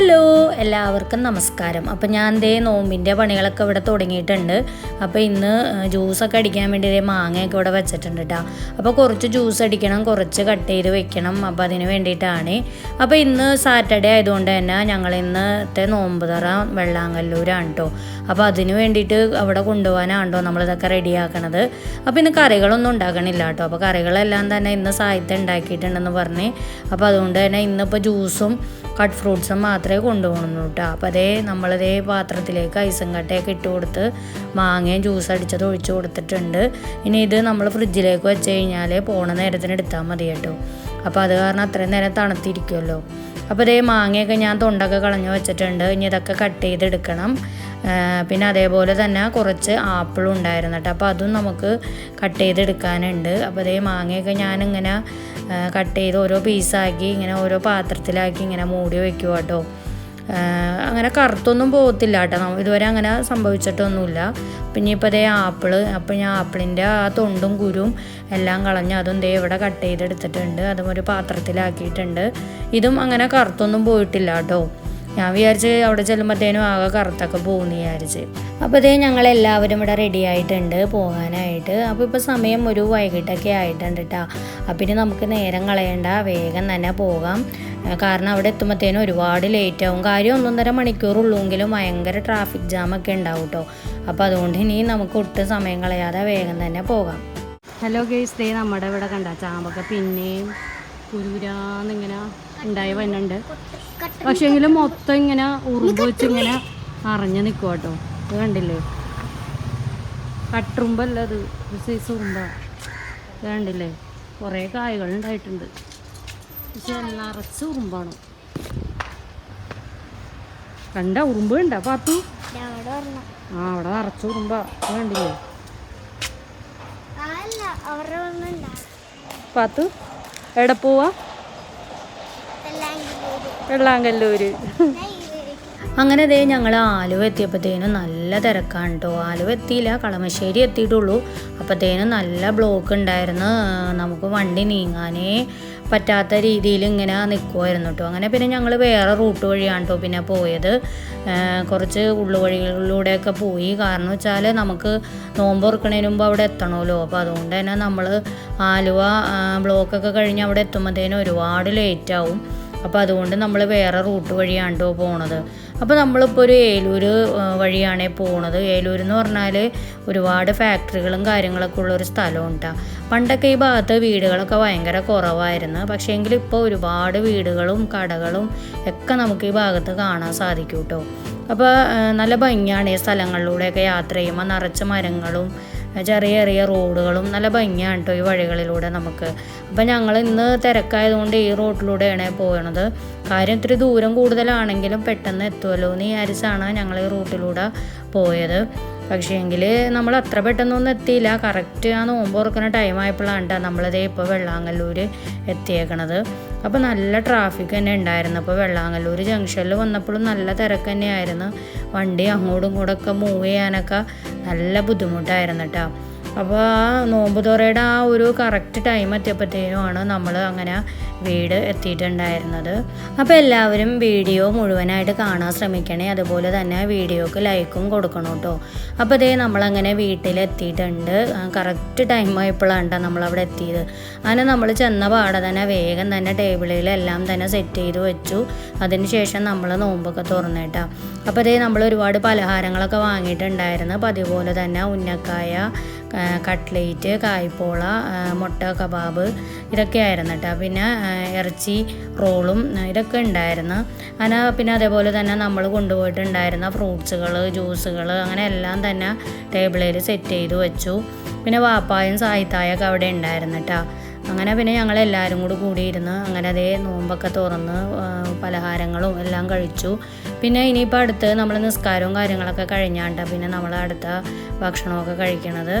Hello എല്ലാവർക്കും നമസ്കാരം. അപ്പോൾ ഞാൻ ദേ നോമ്പിന്റെ പണികളൊക്കെ ഇവിടെ തുടങ്ങിയിട്ടുണ്ട്. അപ്പോൾ ഇന്ന് ജ്യൂസൊക്കെ അടിക്കാൻ വേണ്ടി ദേ മാങ്ങയൊക്കെ ഇവിടെ വെച്ചിട്ടുണ്ട് കേട്ടോ അപ്പോൾ കുറച്ച് ജ്യൂസ് അടിക്കണം കുറച്ച് കട്ട് ചെയ്ത് വെക്കണം. അപ്പോൾ അതിന് വേണ്ടിയിട്ടാണ്. അപ്പോൾ ഇന്ന് സാറ്റർഡേ ആയതുകൊണ്ട് തന്നെ ഞങ്ങൾ ഇന്നത്തെ നോമ്പ് തറ വെള്ളാങ്കല്ലൂരാണ് കേട്ടോ അപ്പോൾ അതിന് വേണ്ടിയിട്ട് അവിടെ കൊണ്ടുപോകാനാണോ നമ്മളിതൊക്കെ റെഡിയാക്കണത്. അപ്പോൾ ഇന്ന് കറികളൊന്നും ഉണ്ടാക്കണില്ല കേട്ടോ അപ്പോൾ കറികളെല്ലാം തന്നെ ഇന്ന് സാഹിത്യം ഉണ്ടാക്കിയിട്ടുണ്ടെന്ന് പറഞ്ഞ്. അപ്പോൾ അതുകൊണ്ട് തന്നെ ഇന്നിപ്പോൾ ജ്യൂസും കട്ട് ഫ്രൂട്ട്സും മാത്രമേ കൊണ്ടുപോകണുള്ളൂ കേട്ടോ അപ്പോൾ അതേ നമ്മളതേ പാത്രത്തിലേക്ക് ഐസും കട്ടയൊക്കെ ഇട്ട് കൊടുത്ത് മാങ്ങയും ജ്യൂസ് അടിച്ചത് ഒഴിച്ച് കൊടുത്തിട്ടുണ്ട്. ഇനി ഇത് നമ്മൾ ഫ്രിഡ്ജിലേക്ക് വെച്ച് കഴിഞ്ഞാൽ പോണ നേരത്തിന് എടുത്താൽ മതി കേട്ടോ. അപ്പോൾ അത് കാരണം അത്രയും നേരം തണുത്തിരിക്കുമല്ലോ അപ്പോൾ ഇതേ മാങ്ങയൊക്കെ ഞാൻ തൊണ്ടൊക്കെ കളഞ്ഞു വെച്ചിട്ടുണ്ട്. ഇനി ഇതൊക്കെ കട്ട് ചെയ്തെടുക്കണം. പിന്നെ അതേപോലെ തന്നെ കുറച്ച് ആപ്പിളും ഉണ്ടായിരുന്നു കേട്ടോ അപ്പോൾ അതും നമുക്ക് കട്ട് ചെയ്തെടുക്കാനുണ്ട്. അപ്പോൾ അതേ മാങ്ങയൊക്കെ ഞാനിങ്ങനെ കട്ട് ചെയ്ത് ഓരോ പീസാക്കി ഇങ്ങനെ ഓരോ പാത്രത്തിലാക്കി ഇങ്ങനെ മൂടി വെക്കുക കേട്ടോ അങ്ങനെ കറുത്തൊന്നും പോകത്തില്ല കേട്ടോ ഇതുവരെ അങ്ങനെ സംഭവിച്ചിട്ടൊന്നുമില്ല. പിന്നെ ഇപ്പോൾ ദേ ആപ്പിൾ അപ്പോൾ ഞാൻ ആപ്പിളിന്റെ ആ തൊണ്ടും കുരും എല്ലാം കളഞ്ഞ് അതും ദേ ഇവിടെ കട്ട് ചെയ്തെടുത്തിട്ടുണ്ട്. അതും ഒരു പാത്രത്തിലാക്കിയിട്ടുണ്ട്. ഇതും അങ്ങനെ കറുത്തൊന്നും പോയിട്ടില്ല കേട്ടോ ഞാൻ വിചാരിച്ച് അവിടെ ചെല്ലുമ്പോഴത്തേനും ആകെ കറുത്തൊക്കെ പോകുന്നു വിചാരിച്ച്. അപ്പോൾ ഇതേ ഞങ്ങൾ എല്ലാവരും ഇവിടെ റെഡി ആയിട്ടുണ്ട് പോകാനായിട്ട്. അപ്പോൾ ഇപ്പോൾ സമയം ഒരു വൈകിട്ടൊക്കെ ആയിട്ടുണ്ട് കേട്ടോ അപ്പം ഇനി നമുക്ക് നേരം കളയണ്ട വേഗം തന്നെ പോകാം. കാരണം അവിടെ എത്തുമ്പോഴത്തേനും ഒരുപാട് ലേറ്റ് ആവും. കാര്യം ഒന്നൊന്നര മണിക്കൂറുള്ളൂങ്കിലും ഭയങ്കര ട്രാഫിക് ജാമൊക്കെ ഉണ്ടാവും കേട്ടോ അപ്പോൾ അതുകൊണ്ട് ഇനി നമുക്ക് ഒട്ടും സമയം കളയാതെ വേഗം തന്നെ പോകാം. ഹലോ ഗേസ് ദേ നമ്മുടെ ഇവിടെ കണ്ട ചാമ്പൊക്കെ പിന്നെയും കുരുരാന്നിങ്ങനെ ഉണ്ടായി വരുന്നുണ്ട് പക്ഷെ എങ്കിലും മൊത്തം ഇങ്ങനെ ഉറുമ്പ് വെച്ച് ഇങ്ങനെ അറിഞ്ഞു നിൽക്കും കേട്ടോ. ഇത് കണ്ടില്ലേ? കട്ടുറുമ്പല്ല അത്. ഒരു സൈസ് ഉറുമ്പ. ഇത് കണ്ടില്ലേ? കുറേ കായകൾ ഉണ്ടായിട്ടുണ്ട്. പക്ഷെ നിറച്ച് ഉറുമ്പാണ്. കണ്ട ഉറുമ്പ് കണ്ട പാത്തു? ആ അവിടെ നിറച്ച് ഉറുമ്പ. കണ്ടില്ലേ? പാത്തു? എവിടെ പോവാ? വെള്ളാങ്കല്ലൂര്. അങ്ങനെ ദേ ഞങ്ങൾ ആലുവ എത്തിയപ്പോഴത്തേനും നല്ല തിരക്കാണ് കേട്ടോ ആലുവ എത്തിയില്ല കളമശ്ശേരി എത്തിയിട്ടുള്ളൂ. അപ്പോഴത്തേനും നല്ല ബ്ലോക്ക് ഉണ്ടായിരുന്നു. നമുക്ക് വണ്ടി നീങ്ങാനേ പറ്റാത്ത രീതിയിൽ ഇങ്ങനെ നിൽക്കുമായിരുന്നു കേട്ടോ അങ്ങനെ പിന്നെ ഞങ്ങൾ വേറെ റൂട്ട് വഴിയാണ് കേട്ടോ പിന്നെ പോയത്. കുറച്ച് ഉള്ളുവഴികളിലൂടെയൊക്കെ പോയി. കാരണം വെച്ചാൽ നമുക്ക് നോമ്പ് തുറക്കണതിന് മുമ്പ് അവിടെ എത്തണമല്ലോ. അപ്പോൾ അതുകൊണ്ട് തന്നെ നമ്മൾ ആലുവ ബ്ലോക്കൊക്കെ കഴിഞ്ഞ് അവിടെ എത്തുമ്പോഴത്തേനും ഒരുപാട് ലേറ്റ് ആവും. അപ്പോൾ അതുകൊണ്ട് നമ്മൾ വേറെ റൂട്ട് വഴിയാണ്ടോ പോണത്. അപ്പോൾ നമ്മളിപ്പോൾ ഒരു ഏലൂർ വഴിയാണ് പോണത്. ഏലൂർ എന്ന് പറഞ്ഞാൽ ഒരുപാട് ഫാക്ടറികളും കാര്യങ്ങളൊക്കെ ഉള്ളൊരു സ്ഥലം ട്ടാ. പണ്ടൊക്കെ ഈ ഭാഗത്ത് വീടുകളൊക്കെ ഭയങ്കര കുറവായിരുന്നു. പക്ഷേ എങ്കിൽ ഇപ്പോൾ ഒരുപാട് വീടുകളും കടകളും ഒക്കെ നമുക്ക് ഈ ഭാഗത്ത് കാണാൻ സാധിക്കും കേട്ടോ അപ്പോൾ നല്ല ഭംഗിയാണ് ഈ സ്ഥലങ്ങളിലൂടെയൊക്കെ യാത്ര ചെയ്യുമ്പോൾ നിറച്ച് മരങ്ങളും ചെറിയ ചെറിയ റോഡുകളും നല്ല ഭംഗിയാണ് കേട്ടോ ഈ വഴികളിലൂടെ നമുക്ക്. അപ്പം ഞങ്ങൾ ഇന്ന് തിരക്കായതുകൊണ്ട് ഈ റോട്ടിലൂടെയാണ് പോകണത് കാര്യം ഇത്തിരി ദൂരം കൂടുതലാണെങ്കിലും പെട്ടെന്ന് എത്തുമല്ലോ എന്ന് വിചാരിച്ചാണ് ഞങ്ങൾ ഈ റൂട്ടിലൂടെ പോയത്. പക്ഷേ എങ്കിൽ നമ്മൾ അത്ര പെട്ടെന്നൊന്നും എത്തിയില്ല. കറക്റ്റ് ആ നോമ്പ് തുറക്കുന്ന ടൈം ആയപ്പോഴാണ് കേട്ടോ നമ്മളിതേ ഇപ്പോൾ വെള്ളാങ്കല്ലൂർ എത്തിയേക്കണത്. അപ്പോൾ നല്ല ട്രാഫിക് തന്നെ ഉണ്ടായിരുന്നു അപ്പോൾ വെള്ളാങ്കല്ലൂർ ജംഗ്ഷനിൽ വന്നപ്പോഴും നല്ല തിരക്ക് തന്നെയായിരുന്നു. വണ്ടി അങ്ങോട്ടും ഇങ്ങോട്ടൊക്കെ മൂവ് ചെയ്യാനൊക്കെ നല്ല ബുദ്ധിമുട്ടായിരുന്നു കേട്ടോ അപ്പോൾ ആ നോമ്പ് തുറയുടെ ആ ഒരു കറക്റ്റ് ടൈം എത്തിയപ്പോഴത്തേനുമാണ് നമ്മൾ അങ്ങനെ വീട് എത്തിയിട്ടുണ്ടായിരുന്നത്. അപ്പോൾ എല്ലാവരും വീഡിയോ മുഴുവനായിട്ട് കാണാൻ ശ്രമിക്കണേ. അതുപോലെ തന്നെ വീഡിയോക്ക് ലൈക്കും കൊടുക്കണം കേട്ടോ അപ്പോൾ ഇതേ നമ്മളങ്ങനെ വീട്ടിലെത്തിയിട്ടുണ്ട്. കറക്റ്റ് ടൈം ആയപ്പോഴാണ് കേട്ടോ നമ്മളവിടെ എത്തിയത്. അങ്ങനെ നമ്മൾ ചെന്ന പാടെ തന്നെ വേഗം തന്നെ ടേബിളിലെല്ലാം തന്നെ സെറ്റ് ചെയ്ത് വെച്ചു. അതിനുശേഷം നമ്മൾ നോമ്പൊക്കെ തുറന്നേട്ടാ അപ്പോൾ ഇതേ നമ്മൾ ഒരുപാട് പലഹാരങ്ങളൊക്കെ വാങ്ങിയിട്ടുണ്ടായിരുന്നു. അപ്പോൾ അതുപോലെ തന്നെ ഉന്നക്കായ കട്ട്ലേറ്റ് കായ്പോള മുട്ട കബാബ് ഇതൊക്കെ ആയിരുന്നു കേട്ടോ. പിന്നെ ഇറച്ചി റോളും ഇതൊക്കെ ഉണ്ടായിരുന്നു. അങ്ങനെ പിന്നെ അതേപോലെ തന്നെ നമ്മൾ കൊണ്ടുപോയിട്ടുണ്ടായിരുന്ന ഫ്രൂട്ട്സുകൾ ജ്യൂസുകൾ അങ്ങനെ എല്ലാം തന്നെ ടേബിളിൽ സെറ്റ് ചെയ്ത് വെച്ചു. പിന്നെ വാപ്പായും സായിത്തായൊക്കെ അവിടെ ഉണ്ടായിരുന്നു കേട്ടോ. അങ്ങനെ പിന്നെ ഞങ്ങൾ എല്ലാവരും കൂടി കൂടിയിരുന്ന് അങ്ങനെ അതേ നോമ്പൊക്കെ തുറന്ന് പലഹാരങ്ങളും എല്ലാം കഴിച്ചു. പിന്നെ ഇനിയിപ്പോൾ അടുത്ത് നമ്മൾ നിസ്കാരവും കാര്യങ്ങളൊക്കെ കഴിഞ്ഞാണ്ട പിന്നെ നമ്മൾ അടുത്ത ഭക്ഷണമൊക്കെ കഴിക്കണത്.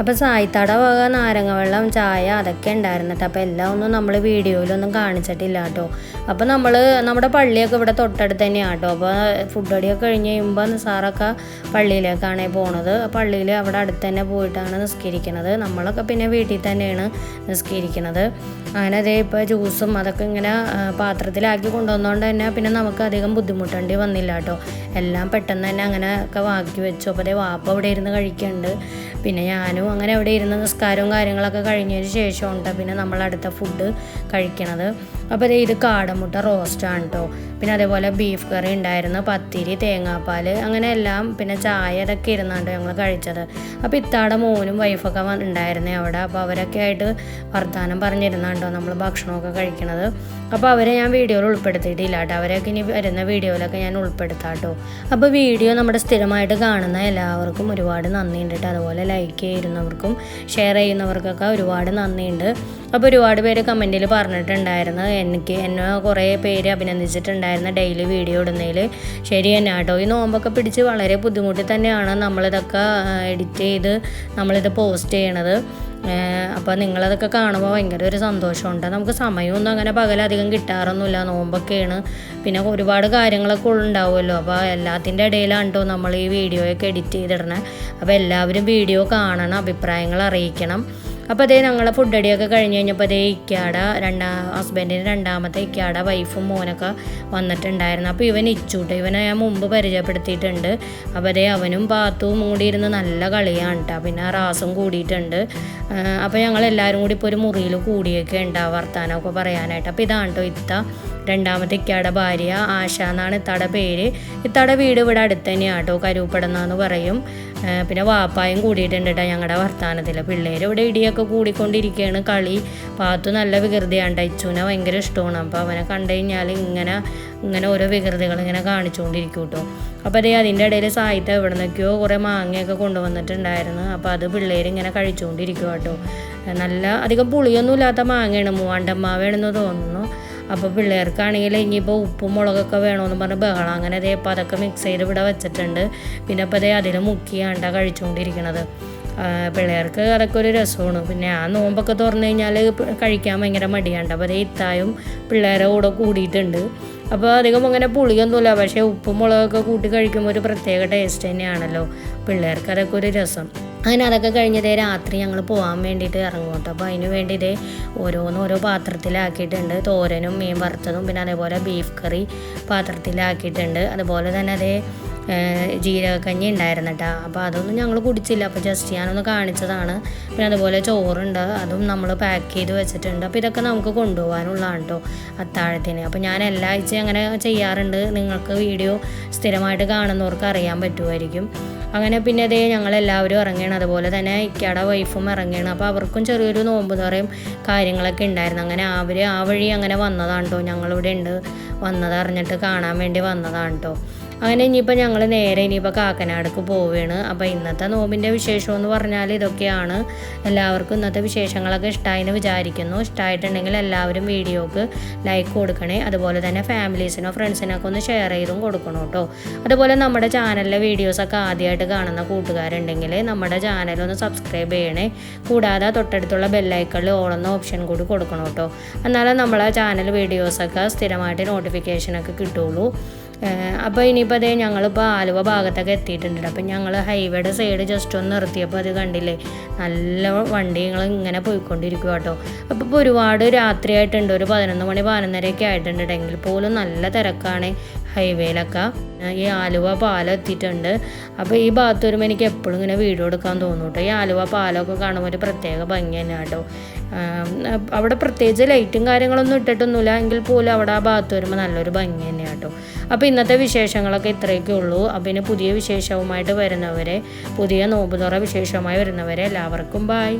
അപ്പോൾ സായിത്താട വക നാരങ്ങ വെള്ളം ചായ അതൊക്കെ ഉണ്ടായിരുന്നിട്ട് അപ്പോൾ എല്ലാം ഒന്നും നമ്മൾ വീഡിയോയിലൊന്നും കാണിച്ചിട്ടില്ല കേട്ടോ അപ്പോൾ നമ്മൾ നമ്മുടെ പള്ളിയൊക്കെ ഇവിടെ തൊട്ടടുത്ത് തന്നെയാണ് കേട്ടോ അപ്പോൾ ഫുഡ് അടിയൊക്കെ കഴിഞ്ഞ് കഴിയുമ്പോൾ നിസാറൊക്കെ പള്ളിയിലേക്കാണ് പോണത്. പള്ളിയിൽ അവിടെ അടുത്ത് തന്നെ പോയിട്ടാണ് നിസ്കരിക്കുന്നത് നമ്മളൊക്കെ പിന്നെ വീട്ടിൽ തന്നെയാണ് നിസ്കരിക്കുന്നത് അങ്ങനെ അതേ ഇപ്പോൾ ജ്യൂസും അതൊക്കെ ഇങ്ങനെ പാത്രത്തിലാക്കി കൊണ്ടുവന്നതുകൊണ്ട് തന്നെ പിന്നെ നമുക്ക് അധികം ബുദ്ധിമുട്ടേണ്ടി വന്നില്ല കേട്ടോ എല്ലാം പെട്ടെന്ന് തന്നെ അങ്ങനെ ഒക്കെ വാക്കി വെച്ചു. അപ്പോൾ അതേ വാപ്പ അവിടെ ഇരുന്ന് കഴിക്കുന്നുണ്ട് പിന്നെ ഞാനും അങ്ങനെ അവിടെ ഇരുന്ന് നിസ്കാരവും കാര്യങ്ങളൊക്കെ കഴിഞ്ഞതിന് ശേഷമുണ്ട് പിന്നെ നമ്മൾ അടുത്ത ഫുഡ് കഴിക്കണത്. അപ്പോൾ ഇത് കാടമുട്ട റോസ്റ്റാണ് കേട്ടോ പിന്നെ അതേപോലെ ബീഫ് കറി ഉണ്ടായിരുന്നു പത്തിരി തേങ്ങാപ്പാൽ അങ്ങനെ എല്ലാം പിന്നെ ചായ ഇതൊക്കെ ഇരുന്നാണ്ട് ഞങ്ങൾ കഴിച്ചത്. അപ്പോൾ ഇത്താടെ മോനും വൈഫൊക്കെ ഉണ്ടായിരുന്നേ അവിടെ. അപ്പോൾ അവരൊക്കെ ആയിട്ട് വർത്തമാനം പറഞ്ഞിരുന്നാണ്ടോ നമ്മൾ ഭക്ഷണമൊക്കെ കഴിക്കണത്. അപ്പോൾ അവരെ ഞാൻ വീഡിയോയിൽ ഉൾപ്പെടുത്തിയിട്ടില്ല കേട്ടോ. അവരൊക്കെ ഇനി വരുന്ന വീഡിയോയിലൊക്കെ ഞാൻ ഉൾപ്പെടുത്താം കേട്ടോ. അപ്പോൾ വീഡിയോ നമ്മുടെ സ്ഥിരമായിട്ട് കാണുന്ന എല്ലാവർക്കും ഒരുപാട് നന്ദിയുണ്ട് കേട്ടോ. അതുപോലെ ലൈക്ക് ചെയ്യുന്നവർക്കും ഷെയർ ചെയ്യുന്നവർക്കൊക്കെ ഒരുപാട് നന്ദിയുണ്ട്. അപ്പോൾ ഒരുപാട് പേര് കമന്റിൽ പറഞ്ഞിട്ടുണ്ടായിരുന്നു. എനിക്ക് എന്നെ കുറേ പേര് അഭിനന്ദിച്ചിട്ടുണ്ടായിരുന്നു ഡെയിലി വീഡിയോ ഇടുന്നതിൽ ശരി തന്നെ കേട്ടോ. ഈ നോമ്പൊക്കെ പിടിച്ച് വളരെ ബുദ്ധിമുട്ടി തന്നെയാണ് നമ്മളിതൊക്കെ എഡിറ്റ് ചെയ്ത് നമ്മളിത് പോസ്റ്റ് ചെയ്യണത്. അപ്പോൾ നിങ്ങളതൊക്കെ കാണുമ്പോൾ ഭയങ്കര ഒരു സന്തോഷമുണ്ട്. നമുക്ക് സമയമൊന്നും അങ്ങനെ പകലധികം കിട്ടാറൊന്നുമില്ല. നോമ്പൊക്കെയാണ്. പിന്നെ ഒരുപാട് കാര്യങ്ങളൊക്കെ ഉണ്ടാവുമല്ലോ അപ്പോൾ എല്ലാത്തിന്റെ ഇടയിലാണ് കേട്ടോ നമ്മൾ ഈ വീഡിയോയൊക്കെ എഡിറ്റ് ചെയ്തിടണേ. അപ്പോൾ എല്ലാവരും വീഡിയോ കാണണം അഭിപ്രായങ്ങൾ അറിയിക്കണം. അപ്പോൾ അതേ ഞങ്ങളെ ഫുഡ് അടിയൊക്കെ കഴിഞ്ഞ് കഴിഞ്ഞപ്പോൾ അതേ ഇക്കാട രണ്ടാം ഹസ്ബൻഡിന്റെ രണ്ടാമത്തെ ഇക്കാട വൈഫും മോനൊക്കെ വന്നിട്ടുണ്ടായിരുന്നു. അപ്പോൾ ഇവൻ ഇച്ചൂട്ട് ഇവനെ ഞാൻ മുമ്പ് പരിചയപ്പെടുത്തിയിട്ടുണ്ട്. അപ്പോൾ അതേ അവനും പാത്തും കൂടി ഇരുന്ന് നല്ല കളിയാണ് കേട്ടോ പിന്നെ റാസും കൂടിയിട്ടുണ്ട്. അപ്പോൾ ഞങ്ങൾ എല്ലാവരും കൂടി ഇപ്പോൾ ഒരു മുറിയിൽ കൂടിയൊക്കെ ഉണ്ടാവും വർത്താനമൊക്കെ പറയാനായിട്ട്. അപ്പോൾ ഇതാണ് കേട്ടോ ഇത്ത. രണ്ടാമത്തെ ഇക്കയുടെ ഭാര്യ ആശ എന്നാണ് തട പേര്. ഇത്തയുടെ വീട് ഇവിടെ അടുത്ത് തന്നെയാണ് കേട്ടോ കരൂപ്പടന്നാന്ന് പറയും. പിന്നെ വാപ്പായും കൂടിയിട്ടുണ്ട് കേട്ടോ ഞങ്ങളുടെ വർത്താനത്തിൽ പിള്ളേർ ഇവിടെ ഇടിയൊക്കെ കൂടിക്കൊണ്ടിരിക്കുകയാണ് കളി. പാത്തു നല്ല വികൃതിയാണ് ഇച്ചുവിനെ ഭയങ്കര ഇഷ്ടമാണ്. അപ്പോൾ അവനെ കണ്ടു കഴിഞ്ഞാൽ ഇങ്ങനെ ഇങ്ങനെ ഓരോ വികൃതികൾ ഇങ്ങനെ കാണിച്ചുകൊണ്ടിരിക്കും കേട്ടോ അപ്പോൾ അതേ അതിന്റെ ഇടയിൽ സാഹിത്യം എവിടെ നിന്നൊക്കെയോ കുറേ മാങ്ങയൊക്കെ കൊണ്ടുവന്നിട്ടുണ്ടായിരുന്നു. അപ്പോൾ അത് പിള്ളേർ ഇങ്ങനെ കഴിച്ചുകൊണ്ടിരിക്കും കേട്ടോ നല്ല അധികം പുളിയൊന്നും ഇല്ലാത്ത മാങ്ങയാണ് മൂവാണ്ടമ്മാവേണെന്ന് തോന്നുന്നു. അപ്പോൾ പിള്ളേർക്കാണെങ്കിൽ ഇനിയിപ്പോൾ ഉപ്പും മുളകൊക്കെ വേണമെന്ന് പറഞ്ഞ് ബഹളം. അങ്ങനെ അതേ അപ്പോൾ അതൊക്കെ മിക്സ് ചെയ്ത് ഇവിടെ വെച്ചിട്ടുണ്ട്. പിന്നെ അപ്പോൾ അതേ അതിൽ മുക്കിയാണ്ടാ കഴിച്ചുകൊണ്ടിരിക്കണത് പിള്ളേർക്ക് അതൊക്കെ ഒരു രസമാണ്. പിന്നെ ആ നോമ്പൊക്കെ തുറന്നു കഴിഞ്ഞാൽ കഴിക്കാൻ ഭയങ്കര മടിയാണ്ട്. അപ്പോൾ അതേ ഇത്തായും പിള്ളേരെ കൂടെ കൂടിയിട്ടുണ്ട്. അപ്പോൾ അധികം അങ്ങനെ പുളിയൊന്നുമില്ല. പക്ഷേ ഉപ്പും മുളകൊക്കെ കൂട്ടി കഴിക്കുമ്പോൾ ഒരു പ്രത്യേക ടേസ്റ്റ് തന്നെയാണല്ലോ. പിള്ളേർക്ക് അതൊക്കെ ഒരു രസം. അങ്ങനെ അതൊക്കെ കഴിഞ്ഞതേ രാത്രി ഞങ്ങൾ പോകാൻ വേണ്ടിയിട്ട് ഇറങ്ങും. കേട്ടോ അപ്പോൾ അതിന് വേണ്ടി ഇതേ ഓരോന്ന് ഓരോ പാത്രത്തിലാക്കിയിട്ടുണ്ട്. തോരനും മീൻ വറുത്തതും പിന്നെ അതേപോലെ ബീഫ് കറി പാത്രത്തിലാക്കിയിട്ടുണ്ട്. അതുപോലെ തന്നെ അതേ ജീരകക്കഞ്ഞി ഉണ്ടായിരുന്നു കേട്ടോ അപ്പോൾ അതൊന്നും ഞങ്ങൾ കുടിച്ചില്ല. അപ്പോൾ ജസ്റ്റ് ഞാനൊന്ന് കാണിച്ചതാണ്. പിന്നെ അതുപോലെ ചോറുണ്ട്. അതും നമ്മൾ പാക്ക് ചെയ്ത് വെച്ചിട്ടുണ്ട്. അപ്പോൾ ഇതൊക്കെ നമുക്ക് കൊണ്ടുപോകാനുള്ളതാണ് കേട്ടോ അത്താഴത്തിന്. അപ്പോൾ ഞാൻ എല്ലാ ആഴ്ചയും അങ്ങനെ ചെയ്യാറുണ്ട്. നിങ്ങൾക്ക് വീഡിയോ സ്ഥിരമായിട്ട് കാണുന്നവർക്ക് അറിയാൻ പറ്റുമായിരിക്കും. അങ്ങനെ പിന്നെ അതേ ഞങ്ങളെല്ലാവരും ഇറങ്ങിയാണ് അതുപോലെ തന്നെ ഇക്കയുടെ വൈഫും ഇറങ്ങിയാണ് അപ്പോൾ അവർക്കും ചെറിയൊരു നോമ്പ് തുറയും കാര്യങ്ങളൊക്കെ ഉണ്ടായിരുന്നു. അങ്ങനെ അവർ ആ വഴി അങ്ങനെ വന്നതാണ് കേട്ടോ ഞങ്ങളിവിടെ ഉണ്ട് വന്നത് അറിഞ്ഞിട്ട് കാണാൻ വേണ്ടി വന്നതാണ് കേട്ടോ അങ്ങനെ ഇനിയിപ്പോൾ ഞങ്ങൾ നേരെ ഇനിയിപ്പോൾ കാക്കനാടക്ക് പോവുകയാണ് അപ്പോൾ ഇന്നത്തെ നോമ്പിന്റെ വിശേഷം എന്ന് പറഞ്ഞാൽ ഇതൊക്കെയാണ്. എല്ലാവർക്കും ഇന്നത്തെ വിശേഷങ്ങളൊക്കെ ഇഷ്ടമായി എന്ന് വിചാരിക്കുന്നു. ഇഷ്ടമായിട്ടുണ്ടെങ്കിൽ എല്ലാവരും വീഡിയോക്ക് ലൈക്ക് കൊടുക്കണേ. അതുപോലെ തന്നെ ഫാമിലീസിനോ ഫ്രണ്ട്സിനൊക്കെ ഒന്ന് ഷെയർ ചെയ്തും കൊടുക്കണം കേട്ടോ അതുപോലെ നമ്മുടെ ചാനലിലെ വീഡിയോസൊക്കെ ആദ്യമായിട്ട് കാണുന്ന കൂട്ടുകാരുണ്ടെങ്കിൽ നമ്മുടെ ചാനൽ ഒന്ന് സബ്സ്ക്രൈബ് ചെയ്യണേ. കൂടാതെ തൊട്ടടുത്തുള്ള ബെല്ലൈക്കണിൽ ഓളെന്ന ഓപ്ഷൻ കൂടി കൊടുക്കണം കേട്ടോ എന്നാലേ നമ്മളെ ചാനൽ വീഡിയോസൊക്കെ സ്ഥിരമായിട്ട് നോട്ടിഫിക്കേഷനൊക്കെ കിട്ടുള്ളൂ. അപ്പോൾ ഇനിയിപ്പോൾ അതേ ഞങ്ങളിപ്പോൾ ആലുവ ഭാഗത്തൊക്കെ എത്തിയിട്ടുണ്ട്. അപ്പം ഞങ്ങൾ ഹൈവേയുടെ സൈഡ് ജസ്റ്റ് ഒന്ന് നിർത്തിയപ്പോൾ അത് കണ്ടില്ലേ? നല്ല വണ്ടികൾ ഇങ്ങനെ പോയിക്കൊണ്ടിരിക്കുക കേട്ടോ അപ്പോൾ ഇപ്പോൾ ഒരുപാട് രാത്രിയായിട്ടുണ്ട്. ഒരു പതിനൊന്ന് മണി പതിനൊന്നരയൊക്കെ ആയിട്ടുണ്ട്. എങ്കിൽ പോലും നല്ല തിരക്കാണ്. ഹൈവേയിലൊക്കെ ഈ ആലുവ പാലം എത്തിയിട്ടുണ്ട്. അപ്പോൾ ഈ ഭാഗത്ത് വരുമ്പോൾ എനിക്ക് എപ്പോഴും ഇങ്ങനെ വീഡിയോ എടുക്കാൻ തോന്നും കേട്ടോ ഈ ആലുവ പാലമൊക്കെ കാണുമ്പോൾ ഒരു പ്രത്യേക ഭംഗി തന്നെയാണ് കേട്ടോ അവിടെ പ്രത്യേകിച്ച് ലൈറ്റും കാര്യങ്ങളൊന്നും ഇട്ടിട്ടൊന്നുമില്ല. എങ്കിൽ പോലും അവിടെ ആ ഭാഗത്ത് വരുമ്പോൾ നല്ലൊരു ഭംഗി തന്നെയാണ് കേട്ടോ അപ്പോൾ ഇന്നത്തെ വിശേഷങ്ങളൊക്കെ ഇത്രയൊക്കെ ഉള്ളൂ. അപ്പോൾ ഇനി പുതിയ വിശേഷവുമായിട്ട് വരുന്നവരെ പുതിയ നോമ്പുതുറ വിശേഷവുമായി വരുന്നവരെ എല്ലാവർക്കും ബായ്